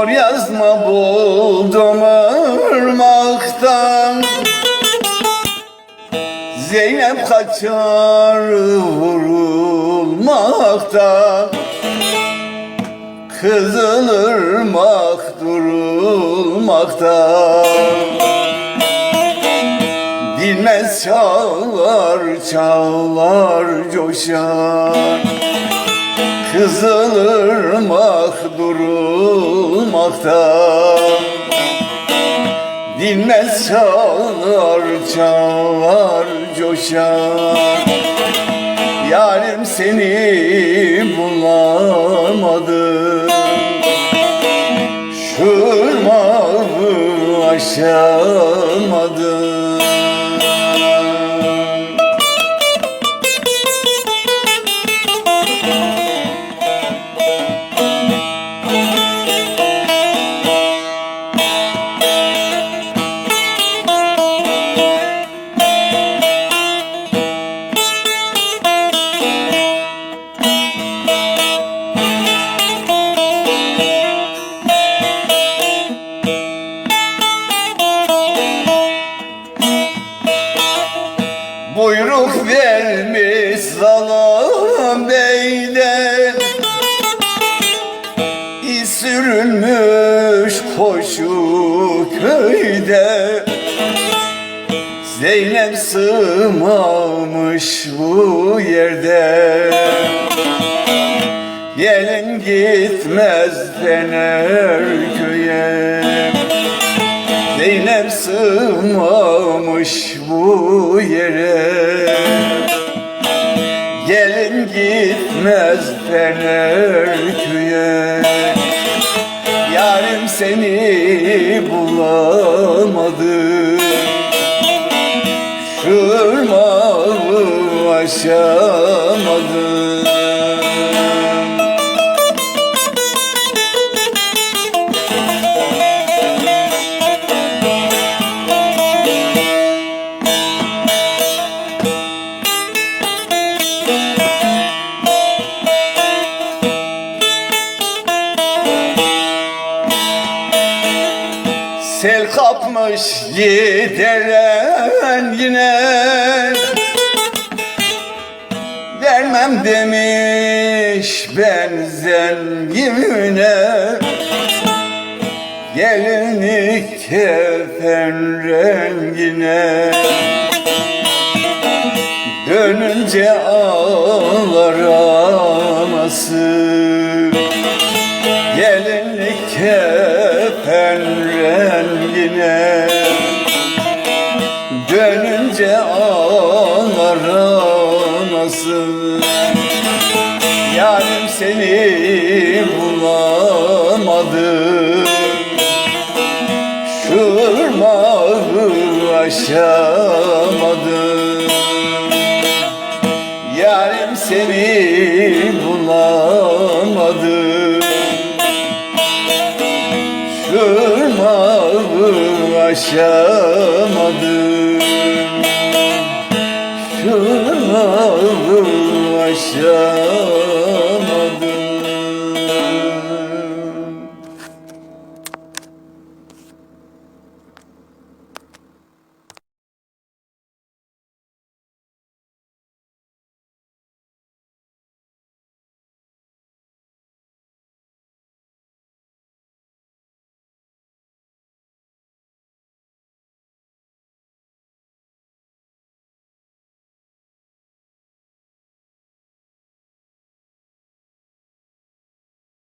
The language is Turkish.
Zor yazma buldum ırmaktan. Zeynep kaçar vurulmaktan. Kızılırmak durulmaktan. Bilmez çağlar çağlar coşar. Kızılırmak durulmaktan Dinmez çağlar çağlar coşar Yarim seni bulamadım Şırmağı aşamadım Buyruk vermiş zalim beyden İz sürülmüş koşu köyde. Zeynep sığmamış bu yerde. Gelin gitmez dener köye. Zeynep sığmamış bu yere fener köye Yarim seni bulamadı. Şırmağı aşamadım Sel kapmış gideren yine. Vermem demiş ben zengine Gelinlik kefen rengine. Dönünce ağlar anası Gelinlik kefen rengine Dönünce ağlar anası Yarim seni bulamadım Şırmağı aşamadım aşamadım Şırmağı aşamadım